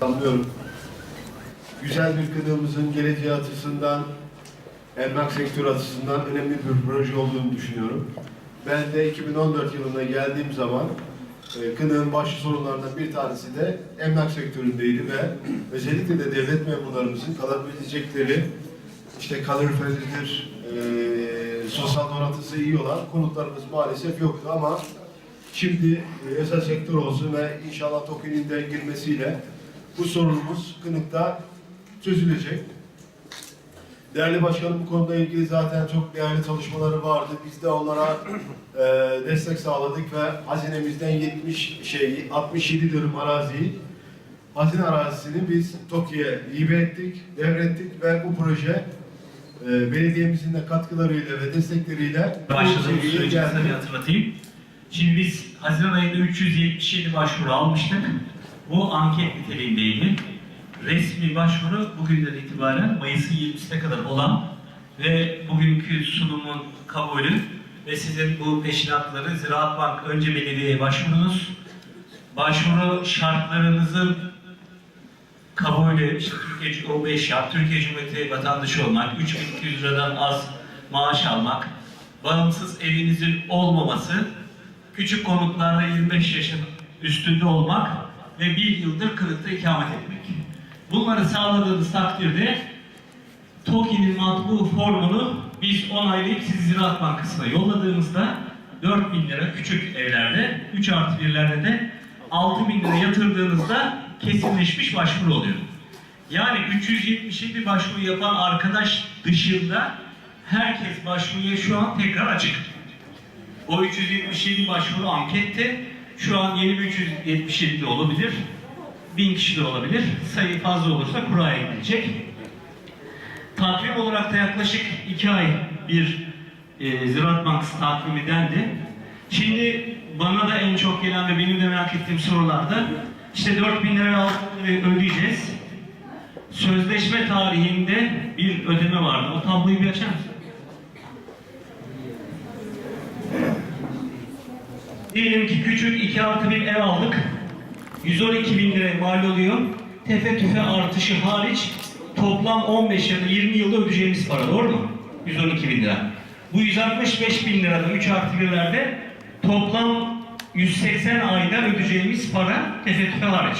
Anlıyorum. Güzel bir kınığımızın geleceği açısından, emlak sektörü açısından önemli bir proje olduğunu düşünüyorum. Ben de 2014 yılında geldiğim zaman e, kınığın başlı sorunlarından bir tanesi de emlak sektöründeydi ve özellikle de devlet memurlarımızın kalabilecekleri işte kaloriferidir, e, sosyal donatısı iyi olan konutlarımız maalesef yoktu ama Şimdi e, özel sektör olsun ve inşallah TOKİ'nin de girmesiyle bu sorunumuz Kınık'ta çözülecek. Değerli başkanım bu konuda ilgili zaten çok değerli çalışmaları vardı. Biz de onlara e, destek sağladık ve hazinemizden 70 şey 67 dönüm araziyi hazine arazisini biz TOKİ'ye hibe ettik, devrettik ve bu proje e, belediyemizin de katkılarıyla ve destekleriyle başladığımız süreci bir hatırlatayım. Şimdi biz Haziran ayında 377 başvuru almıştık. Bu anket niteliğindeydi. Resmi başvuru bugünden itibaren Mayıs'ın 20'sine kadar olan ve bugünkü sunumun kabulü ve sizin bu peşinatları Ziraat Bank önce belediyeye başvurunuz. Başvuru şartlarınızın kabulü, işte Türkiye o 5 şart, Türkiye Cumhuriyeti vatandaşı olmak, 3200 liradan az maaş almak, bağımsız evinizin olmaması, küçük konutlarda 25 yaşın üstünde olmak ve bir yıldır kırıkta ikamet etmek. Bunları sağladığınız takdirde TOKİ'nin matbu formunu biz onaylayıp sizi Ziraat Bankası'na yolladığımızda 4 bin lira küçük evlerde, 3 artı 1'lerde de 6 bin lira yatırdığınızda kesinleşmiş başvuru oluyor. Yani 377 başvuru yapan arkadaş dışında herkes başvuruya şu an tekrar açık. O 377 başvuru ankette. Şu an yeni bir 377 de olabilir. 1000 kişi de olabilir. Sayı fazla olursa kuraya gidilecek. Takvim olarak da yaklaşık 2 ay bir e, Ziraat Bankası takvimi dendi. Şimdi bana da en çok gelen ve benim de merak ettiğim sorularda işte 4000 lira ve 6000 lirayı ödeyeceğiz. Sözleşme tarihinde bir ödeme vardı. O tabloyu bir açar mısın? Diyelim ki küçük 2 artı bir ev aldık. 112 bin lira mal oluyor. Tefe tüfe artışı hariç toplam 15 ya da 20 yılda ödeyeceğimiz para doğru mu? 112 bin lira. Bu 165 bin lirada 3 artı 1'lerde toplam 180 ayda ödeyeceğimiz para tefe tüfe hariç.